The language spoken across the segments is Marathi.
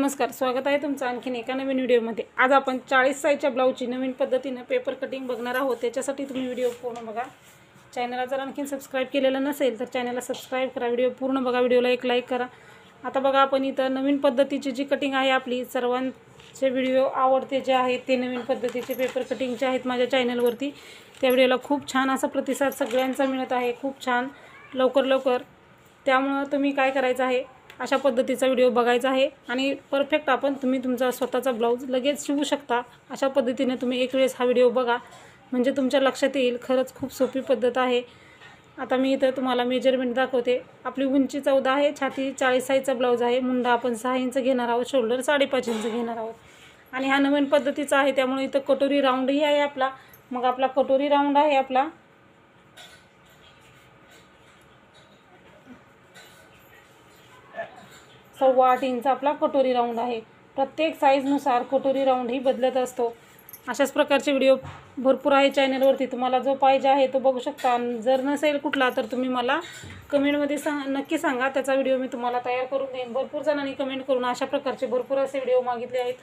नमस्कार स्वागत आहे तुमचं आणखीन एका नवीन व्हिडिओमध्ये. आज आपण चाळीस साईजच्या ब्लाऊजची नवीन पद्धतीनं पेपर कटिंग बघणार आहोत. त्याच्यासाठी तुम्ही व्हिडिओ पूर्ण बघा. चॅनलला जर आणखीन सबस्क्राईब केलेलं नसेल तर चॅनलला सबस्क्राईब करा. व्हिडिओ पूर्ण बघा व्हिडिओला एक लाईक करा. आता बघा आपण इथं नवीन पद्धतीची जी कटिंग आहे आपली सर्वांचे व्हिडिओ आवडते जे आहेत ते नवीन पद्धतीचे पेपर कटिंगचे आहेत माझ्या चॅनलवरती त्या व्हिडिओला खूप छान असा प्रतिसाद सगळ्यांचा मिळत आहे. खूप छान. लवकर लवकर. त्यामुळं तुम्ही काय करायचं आहे अशा पद्धतीचा व्हिडिओ बघायचा आहे. आणि परफेक्ट आपण तुम्ही तुमचा स्वतःचा ब्लाऊज लगेच शिवू शकता. अशा पद्धतीने तुम्ही एक वेळेस हा व्हिडिओ बघा. म्हणजे तुमच्या लक्षात येईल खरंच खूप सोपी पद्धत आहे. आता मी इथं तुम्हाला मेजरमेंट दाखवते. आपली उंची चौदा आहे छाती चाळीस साईजचा ब्लाऊज आहे मुंडा आपण सहा इंच घेणार आहोत शोल्डर साडेपाच इंच घेणार आहोत. आणि हा नवीन पद्धतीचा आहे त्यामुळे इथं कटोरी राऊंडही आहे आपला. मग आपला कटोरी राऊंड आहे आपला. सव्वा आठ इंच आपला कटोरी राऊंड आहे. प्रत्येक साईजनुसार कटोरी राऊंड ही बदलत असतो. अशाच प्रकारचे व्हिडिओ भरपूर आहे चॅनलवरती तुम्हाला जो पाहिजे आहे तो बघू शकता. जर नसेल कुठला तर तुम्ही मला कमेंटमध्ये सांग नक्की सांगा. त्याचा व्हिडिओ मी तुम्हाला तयार करून देईन. भरपूर जणांनी कमेंट करून अशा प्रकारचे भरपूर असे व्हिडिओ मागितले आहेत.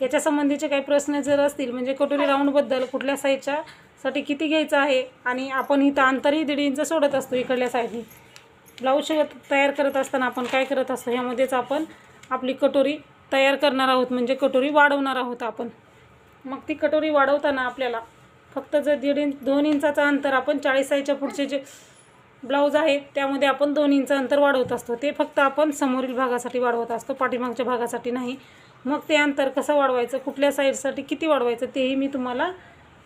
याच्या संबंधीचे काही प्रश्न जर असतील म्हणजे कटोरी राऊंडबद्दल कुठल्या साईजच्या साठी किती घ्यायचं आहे? आणि आपण इथं अंतरही दीड इंच सोडत असतो इकडल्या साईडनी ब्लाऊज शिवत तयार करत असताना आपण काय करत असतो? ह्यामध्येच आपण आपली कटोरी तयार करणार आहोत. म्हणजे कटोरी वाढवणार आहोत आपण. मग ती कटोरी वाढवताना आपल्याला फक्त जर दीड इंच दोन इंचाचं अंतर आपण चाळीस साईजच्या पुढचे जे ब्लाऊज आहेत त्यामध्ये आपण दोन इंच अंतर वाढवत असतो. ते फक्त आपण समोरील भागासाठी वाढवत असतो. पाठीमागच्या भागासाठी नाही. मग ते अंतर कसं वाढवायचं? कुठल्या साईडसाठी किती वाढवायचं? तेही मी तुम्हाला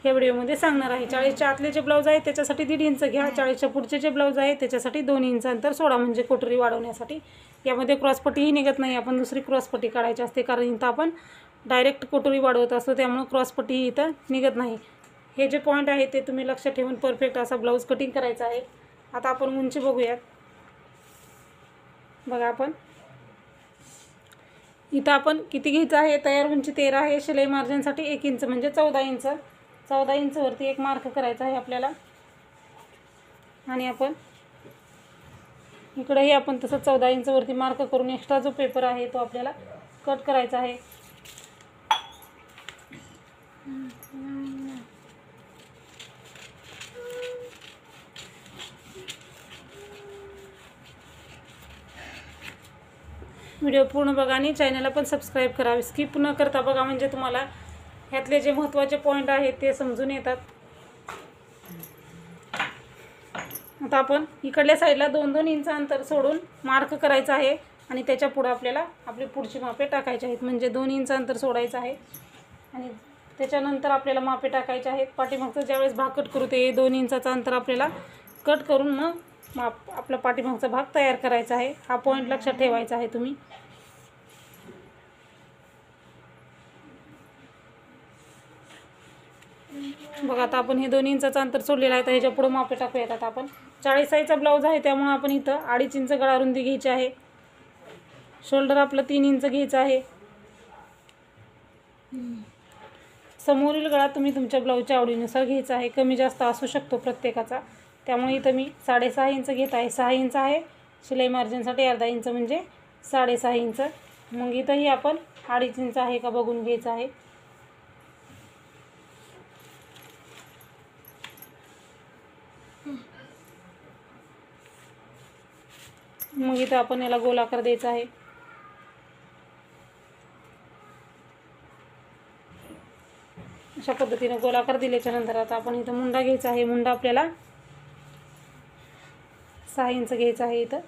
ह्या व्हिडिओमध्ये सांगणार आहे. चाळीसच्या आतले जे ब्लाऊज आहे त्याच्यासाठी दीड इंच घ्या. चाळीसच्या पुढचे जे ब्लाऊज आहे त्याच्यासाठी दोन इंच अंतर सोडा. म्हणजे कोटरी वाढवण्यासाठी. यामध्ये क्रॉसपट्टीही निघत नाही. आपण दुसरी क्रॉसपट्टी काढायची असते कारण इथं आपण डायरेक्ट कोटरी वाढवत असतो त्यामुळं क्रॉसपट्टीही इथं निघत नाही. हे जे पॉईंट आहे ते तुम्ही लक्ष ठेवून परफेक्ट असा ब्लाऊज कटिंग करायचा आहे. आता आपण उंची बघूयात. बघा आपण. इथं आपण किती घ्यायचं आहे? तयार उंची तेरा आहे. शिलाई मार्जिनसाठी एक इंच म्हणजे चौदा इंच. चौदा इंचवरती एक मार्क करायचा आहे आपल्याला. आणि आपण इकडेही आपण तसं चौदा इंचवरती मार्क करून एक्स्ट्रा जो पेपर आहे तो आपल्याला कट करायचा आहे. व्हिडिओ पूर्ण बघा आणि चॅनलला पण सबस्क्राईब करा. स्किप न करता बघा म्हणजे तुम्हाला ह्यातले जे महत्त्वाचे पॉईंट आहेत ते समजून येतात. आता आपण इकडल्या साईडला दोन दोन इंच अंतर सोडून मार्क करायचं आहे आणि त्याच्या पुढं आपल्याला आपली पुढची मापे टाकायची आहेत. म्हणजे दोन इंच अंतर सोडायचं आहे आणि त्याच्यानंतर आपल्याला मापे टाकायचे आहेत. पाठीमागचं ज्यावेळेस भाग कट करू ते दोन इंचाचं अंतर आपल्याला कट करून मग माप आपला पाठीमागचा भाग तयार करायचा आहे. हा पॉईंट लक्षात ठेवायचा आहे तुम्ही. बघा आता आपण हे दोन इंचाचं अंतर सोडलेलं आहे तर ह्याच्या पुढं मापे टाकूयात. आता आपण चाळीस साईजचा ब्लाऊज आहे त्यामुळं आपण इथं अडीच इंच गळा रुंदी घ्यायची आहे. शोल्डर आपलं तीन इंच घ्यायचं आहे. समोरील गळा तुम्ही तुमच्या ब्लाऊजच्या आवडीनुसार घ्यायचा आहे. कमी जास्त असू शकतो प्रत्येकाचा. त्यामुळे इथं मी साडेसहा इंच घेत आहे. सहा इंच आहे. शिलाई मार्जिनसाठी अर्धा इंच म्हणजे साडेसहा इंच. मग इथंही आपण अडीच इंच आहे का बघून घ्यायचं आहे. मग इथं आपण याला गोलाकार द्यायचा आहे. अशा पद्धतीने गोलाकार दिल्याच्या नंतर आता आपण इथं मुंडा घ्यायचा आहे. मुंडा आपल्याला सहा इंच घ्यायचा आहे इथं.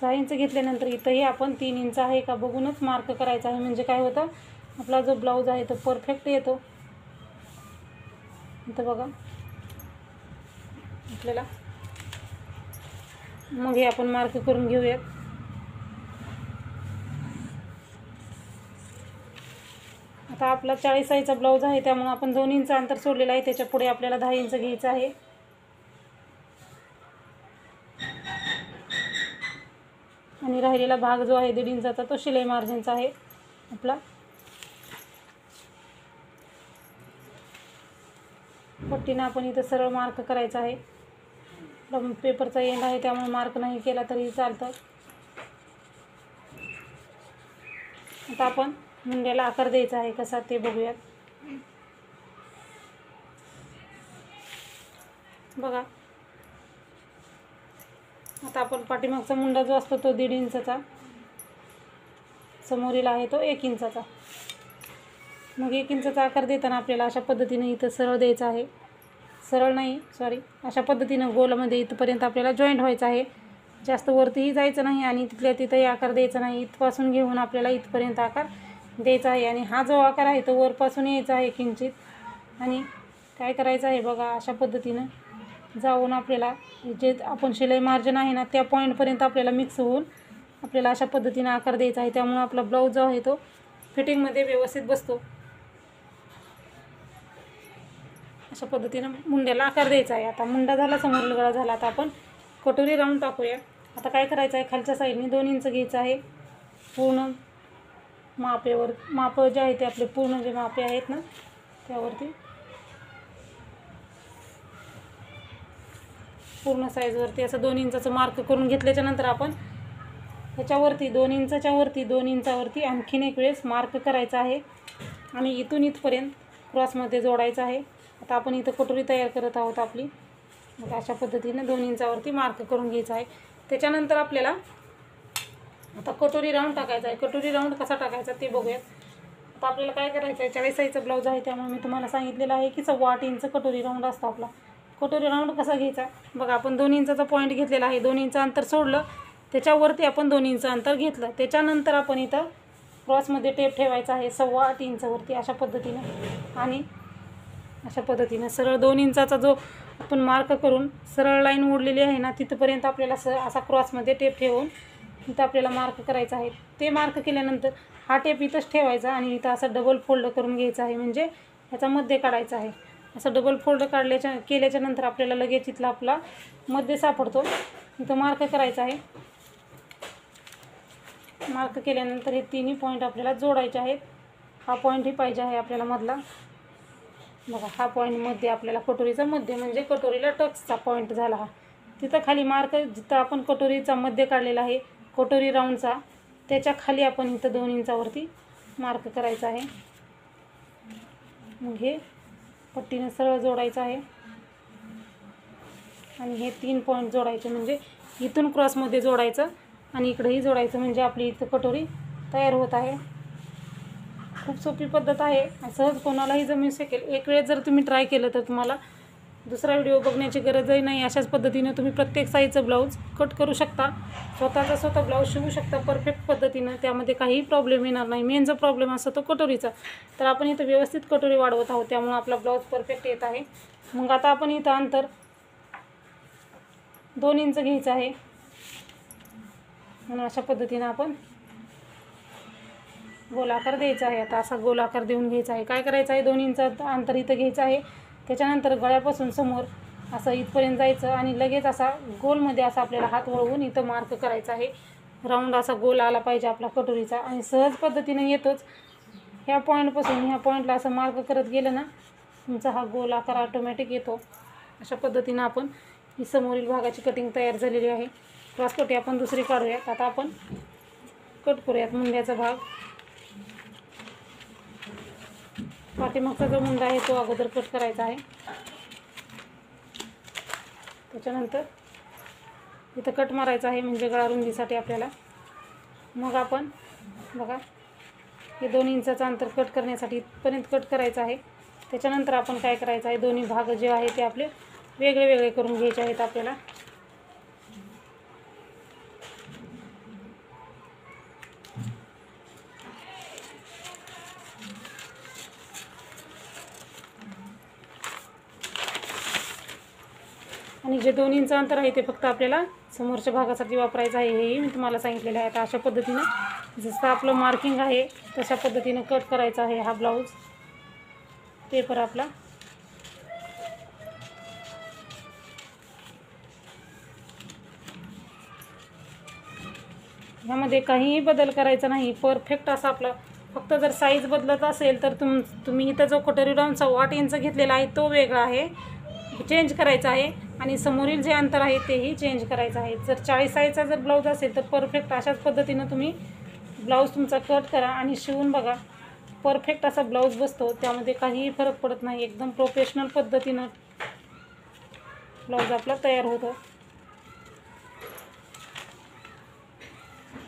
सहा इंच घेतल्यानंतर इथंही आपण तीन इंच आहे का बघूनच मार्क करायचा आहे. म्हणजे काय होतं? आपला जो ब्लाऊज आहे तो परफेक्ट येतो. इथं बघा. आपल्याला. मग हे आपण मार्क करून घेऊयात. आता आपला चाळीस आईचा ब्लाऊज आहे त्यामुळे आपण दोन इंच अंतर सोडलेलं आहे. त्याच्या पुढे आपल्याला दहा इंच घ्यायचं आहे. आणि राहिलेला भाग जो आहे दीड इंचाचा तो शिलाई मार्जिनचा आहे आपला. पट्टीनं आपण इथं सरळ मार्क करायचा आहे. आपला पेपरचा एंड आहे त्यामुळे मार्क नाही केला तरी चालतं. आता आपण मुंड्याला आकार द्यायचा आहे कसा ते बघूयात. बघा. आता आपण पाठीमागचा मुंडा जो असतो तो दीड इंचाचा. समोरील आहे तो एक इंचाचा. मग एक इंचाचा आकार देताना आपल्याला अशा पद्धतीने इथं सरळ द्यायचा आहे. सरळ नाही सॉरी अशा पद्धतीनं गोलामध्ये इथपर्यंत आपल्याला जॉईंट व्हायचं आहे. जास्त वरतीही जायचं नाही आणि तिथल्या तिथंही आकार द्यायचा नाही. इथपासून घेऊन आपल्याला इथपर्यंत आकार द्यायचा आहे. आणि हा जो आकार आहे तो वरपासून यायचा आहे किंचित. आणि काय करायचं आहे बघा अशा पद्धतीनं जाऊन आपल्याला जे आपण शिलाई मार्जिन आहे ना त्या पॉईंटपर्यंत आपल्याला मिक्स होऊन आपल्याला अशा पद्धतीनं आकार द्यायचा आहे. त्यामुळं आपला ब्लाऊज जो आहे तो फिटिंगमध्ये व्यवस्थित बसतो. अशा पद्धतीनं मुंड्याला आकार द्यायचा आहे. आता मुंडा झाला समोर लगडा झाला आता आपण कटोरी राऊंड टाकूया. आता काय करायचं आहे? खालच्या साईडने दोन इंच घ्यायचं आहे. पूर्ण मापेवर माप जे आहे ते आपले पूर्ण जे मापे आहेत ना त्यावरती पूर्ण साईजवरती असं दोन इंचाचं मार्क करून घेतल्याच्या नंतर आपण ह्याच्यावरती दोन इंचाच्या वरती दोन इंचावरती आणखीन एक वेळेस मार्क करायचा आहे. आणि इथून इथपर्यंत क्रॉसमध्ये जोडायचं आहे. आता आपण इथं कटोरी तयार करत आहोत आपली. मग अशा पद्धतीनं दोन इंचावरती मार्क करून घ्यायचा आहे. त्याच्यानंतर आपल्याला आता कटोरी राऊंड टाकायचा आहे. कटोरी राऊंड कसा टाकायचा ते बघूयात. आता आपल्याला काय करायचं आहे? चाळीस साईजचा ब्लाऊज आहे त्यामुळे मी तुम्हाला सांगितलेलं आहे की सव्वा आठ इंच कटोरी राऊंड असतो आपला. कटोरी राऊंड कसा घ्यायचा? बघा आपण दोन इंचाचा पॉईंट घेतलेला आहे दोन इंच अंतर सोडलं त्याच्यावरती आपण दोन इंच अंतर घेतलं. त्याच्यानंतर आपण इथं क्रॉसमध्ये टेप ठेवायचा आहे सव्वा आठ इंचवरती अशा पद्धतीनं. आणि अशा पद्धतीनं सरळ दोन इंचाचा जो आपण मार्क करून सरळ लाईन ओढलेली आहे ना तिथपर्यंत आपल्याला स असा क्रॉसमध्ये टेप ठेवून इथं आपल्याला मार्क करायचा आहे. ते मार्क केल्यानंतर हा टेप इथंच ठेवायचा आणि इथं असा डबल फोल्ड करून घ्यायचा आहे. म्हणजे ह्याचा मध्ये काढायचा आहे. असं डबल फोल्ड काढल्याच्या केल्याच्यानंतर आपल्याला लगेच इथला आपला मध्य सापडतो. इथं मार्क करायचा आहे. मार्क केल्यानंतर हे तिन्ही पॉईंट आपल्याला जोडायचे आहेत. हा पॉईंटही पाहिजे आहे आपल्याला मधला. बघा हा पॉईंटमध्ये आपल्याला कटोरीचा मध्य म्हणजे कटोरीला टचचा पॉईंट झाला हा. तिथं खाली मार्क जिथं आपण कटोरीचा मध्य काढलेला आहे कटोरी राऊंडचा त्याच्याखाली आपण इथं दोन इंचावरती मार्क करायचा आहे. मग हे पट्टीनं सरळ जोडायचं आहे. आणि हे तीन पॉईंट जोडायचे म्हणजे इथून क्रॉसमध्ये जोडायचं आणि इकडेही जोडायचं म्हणजे आपली इथं कटोरी तयार होत आहे. खूप सोपी पद्धत आहे. सहज कोणालाही जमू शकेल. एक वेळेस जर तुम्ही ट्राय केलं तर तुम्हाला दुसरा व्हिडिओ बघण्याची गरजही नाही. अशाच पद्धतीने तुम्ही प्रत्येक साईजचं ब्लाऊज कट करू शकता. स्वतःचा स्वतः ब्लाऊज शिवू शकता. परफेक्ट पद्धतीनं. त्यामध्ये काहीही प्रॉब्लेम येणार नाही. मेन जो प्रॉब्लेम असतो तो कटोरीचा. तर आपण इथं व्यवस्थित कटोरी वाढवत आहोत. त्यामुळे आपला ब्लाऊज परफेक्ट येत आहे. मग आता आपण इथं अंतर दोन इंच घ्यायचं आहे. म्हणून अशा पद्धतीनं आपण गोलाकार द्यायचा आहे. आता असा गोलाकार देऊन घ्यायचा आहे. काय करायचं आहे? दोन इंच अंतर इथं घ्यायचं आहे. त्याच्यानंतर गळ्यापासून समोर असं इथपर्यंत जायचं आणि लगेच असा गोलमध्ये असा आपल्याला हात वळवून इथं मार्क करायचा आहे. राऊंड असा गोल आला पाहिजे आपला कटोरीचा आणि सहज पद्धतीने येतोच. ह्या पॉईंटपासून ह्या पॉईंटला असं मार्क करत गेलं ना तुमचा हा गोल आकार ऑटोमॅटिक येतो. अशा पद्धतीनं आपण ही समोरील भागाची कटिंग तयार झालेली आहे. क्रॉसकटी आपण दुसरी काढूयात. आता आपण कट करूयात मुंड्याचा भाग. पाठीमागचा जो मुंडा आहे तो अगोदर कट करायचा आहे. त्याच्यानंतर इथं कट मारायचा आहे म्हणजे गळा रुंदीसाठी आपल्याला. मग आपण बघा हे दोन इंचाचं अंतर कट करण्यासाठी इथपर्यंत कट करायचं आहे. त्याच्यानंतर आपण काय करायचं आहे दोन्ही भाग जे आहे ते आपले वेगळे वेगळे करून घ्यायचे आहेत आपल्याला. आणि जे दोन इंच अंतर आहे ते फक्त आपल्याला समोरच्या भागासाठी वापरायचं आहे हेही मी तुम्हाला सांगितलेलं आहे. आता अशा पद्धतीनं जसं आपलं मार्किंग आहे तशा पद्धतीनं कट करायचा आहे हा ब्लाऊज पेपर आपला. ह्यामध्ये काहीही बदल करायचा नाही परफेक्ट असा आपला. फक्त जर साईज बदलत असेल तर तुम तुम्ही इथं जो कटोरी राऊंडचा वाट इंच घेतलेला आहे तो वेगळा आहे. चेंज करायचा आहे. आणि समोरील जे अंतर आहे तेही चेंज करायचं आहे. जर चाळीस साईजचा जर ब्लाऊज असेल तर परफेक्ट अशाच पद्धतीनं तुम्ही ब्लाऊज तुमचा कट करा आणि शिवून बघा. परफेक्ट असा ब्लाऊज बसतो. त्यामध्ये काहीही फरक पडत नाही. एकदम प्रोफेशनल पद्धतीनं ब्लाऊज आपला तयार होतो.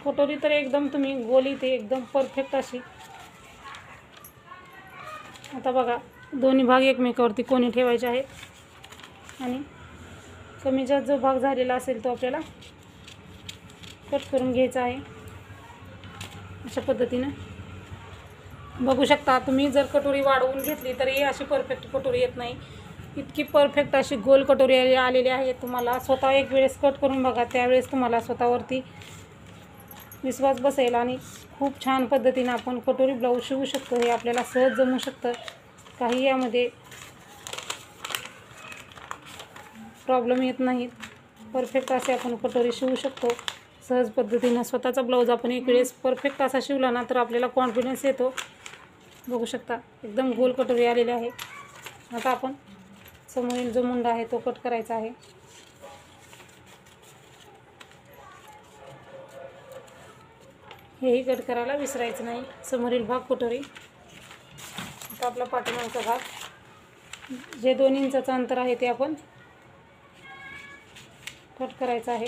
कटोरी तर एकदम तुम्ही गोली ते एकदम परफेक्ट अशी. आता बघा दोन्ही भाग एकमेकावरती कोणी ठेवायचे आहेत. आणि कमी जास्त जो भाग झालेला असेल तो आपल्याला कट करून घ्यायचा आहे. अशा पद्धतीनं. बघू शकता तुम्ही जर कटोरी वाढवून घेतली तरी अशी परफेक्ट कटोरी येत नाही. इतकी परफेक्ट अशी गोल कटोरी आलेली आहे. तुम्हाला स्वतः एक वेळेस कट करून बघा त्यावेळेस तुम्हाला स्वतःवरती विश्वास बसेल आणि खूप छान पद्धतीनं आपण कटोरी ब्लाऊज शिवू शकतो. हे आपल्याला सहज जमू शकतं. काही यामध्ये प्रॉब्लेम येत नाहीत. परफेक्ट असे आपण कटोरी शिवू शकतो. सहज पद्धतीनं स्वतःचा ब्लाऊज आपण एक वेळेस परफेक्ट असा शिवला ना तर आपल्याला कॉन्फिडन्स येतो. बघू शकता एकदम गोल कटोरी आलेली आहे. आता आपण समोरील जो मुंडा आहे तो कट करायचा आहे. हेही कट करायला विसरायचं नाही. समोरील भाग कटोरी. आता आपला पाठीमागचा भाग. जे दोन इंचाचं अंतर आहे ते आपण कट करायचं आहे.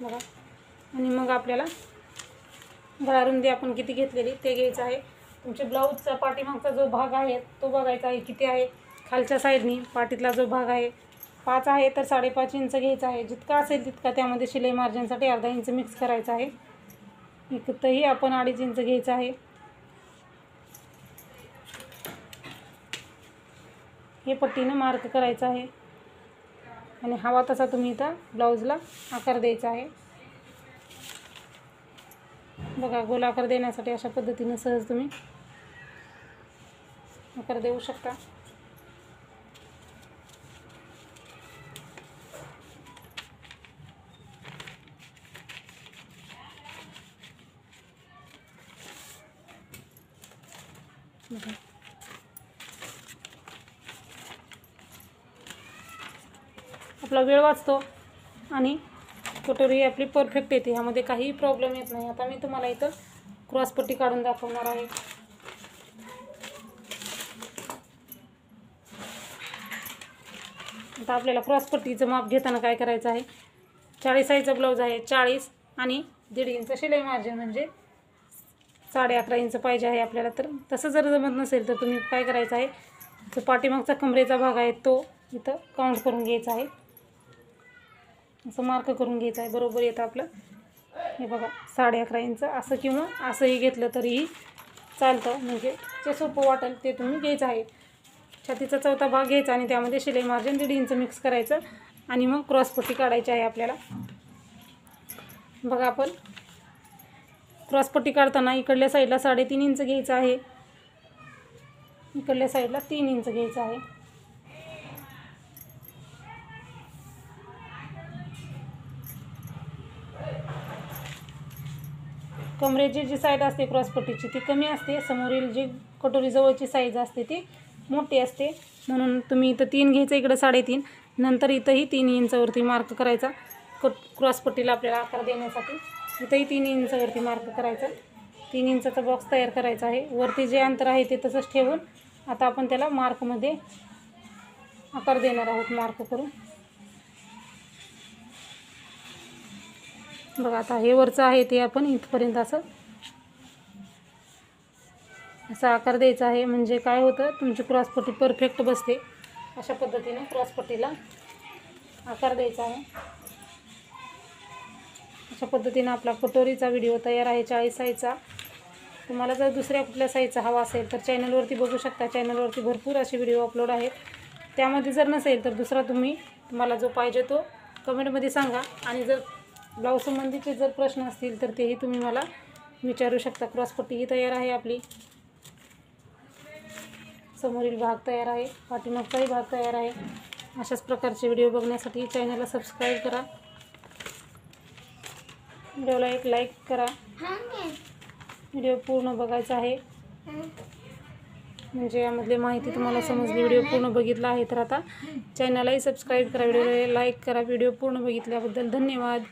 बघा. आणि मग आपल्याला गळारुंदी आपण किती घेतलेली ते घ्यायचं आहे. तुमच्या ब्लाऊजचा पाठीमागचा जो भाग आहे तो बघायचा आहे किती आहे. खालच्या साईडनी पाठीतला जो भाग आहे पाच आहे तर साडेपाच इंच घ्यायचा आहे. जितका असेल तितका त्यामध्ये शिलाई मार्जिनसाठी अर्धा इंच मिक्स करायचा आहे. इथंही आपण अडीच इंच घ्यायचं आहे. हे पट्टीनं मार्क करायचं आहे. आणि हवा तसा तुम्ही इथं ब्लाऊजला आकार द्यायचा आहे. बघा गोल आकार देण्यासाठी अशा पद्धतीनं सहज तुम्ही आकार देऊ शकता. बघा. आपला वेळ वाचतो आणि कटोरी आपली परफेक्ट येते. ह्यामध्ये काहीही प्रॉब्लेम येत नाही. आता मी तुम्हाला इथं क्रॉसपट्टी काढून दाखवणार आहे. आता आपल्याला क्रॉसपट्टीचं माप घेताना काय करायचं आहे? चाळीस आईचा ब्लाऊज आहे चाळीस आणि दीड इंच शिलाई मार्जिन म्हणजे साडे अकरा इंच पाहिजे आहे आपल्याला. तर तसं जर जमत नसेल तर तुम्ही काय करायचं आहे? जो पाठीमागचा कमरेचा भाग आहे तो इथं काउंट करून घ्यायचा आहे. असं मार्क करून घ्यायचं आहे. बरोबर येतं आपलं. हे बघा साडे अकरा इंच असं किंवा असंही घेतलं तरीही चालतं. म्हणजे जे सोपं वाटेल ते तुम्ही घ्यायचं आहे. छातीचा चौथा भाग घ्यायचा आणि त्यामध्ये शिलाई मार्जिन दीड इंच मिक्स करायचं. आणि मग क्रॉसपट्टी काढायची आहे आपल्याला. बघा आपण. क्रॉसपट्टी काढताना इकडल्या साईडला साडेतीन इंच घ्यायचं आहे. इकडल्या साईडला तीन इंच घ्यायचं आहे. कमरेची जी साईज असते क्रॉसपट्टीची ती कमी असते. समोरील जी कटोरी जवळची साईज असते ती मोठी असते. म्हणून तुम्ही इथं तीन घ्यायचं इकडं साडेतीन. नंतर इथंही तीन इंचावरती मार्क करायचा. कट क्रॉसपट्टीला आपल्याला आकार देण्यासाठी इथंही तीन इंचावरती मार्क करायचा. तीन इंचाचा बॉक्स तयार करायचा आहे. वरती जे अंतर आहे ते तसंच ठेवून आता आपण त्याला मार्कमध्ये आकार देणार आहोत मार्क करून. बघा आता हे वरचं आहे ते आपण इथपर्यंत असं असा आकार द्यायचा आहे. म्हणजे काय होतं तुमची क्रॉसपट्टी परफेक्ट बसते. अशा पद्धतीने क्रॉसपट्टीला आकार द्यायचा आहे. अशा पद्धतीनं आपला कटोरीचा व्हिडिओ तयार आहे चाळीस साईजचा. तुम्हाला जर दुसऱ्या कुठल्या साईजचा हवा असेल तर चॅनलवरती बघू शकता. चॅनलवरती भरपूर असे व्हिडिओ अपलोड आहेत. त्यामध्ये जर नसेल तर दुसरा तुम्ही तुम्हाला जो पाहिजे तो कमेंटमध्ये सांगा. आणि जर ब्लाऊज संबंधीचे जर प्रश्न असतील तर तेही तुम्ही मला विचारू शकता. क्रॉसपट्टीही तयार आहे आपली. समोरील भाग तयार आहे. पाठीमागचाही भाग तयार आहे. अशाच प्रकारचे व्हिडिओ बघण्यासाठी चॅनलला सबस्क्राईब करा. व्हिडिओला एक लाईक करा. व्हिडिओ पूर्ण बघायचा आहे. म्हणजे यामधली माहिती तुम्हाला समजली. व्हिडिओ पूर्ण बघितला आहे तर आता चॅनललाही सबस्क्राईब करा. व्हिडिओला लाईक करा. व्हिडिओ पूर्ण बघितल्याबद्दल धन्यवाद.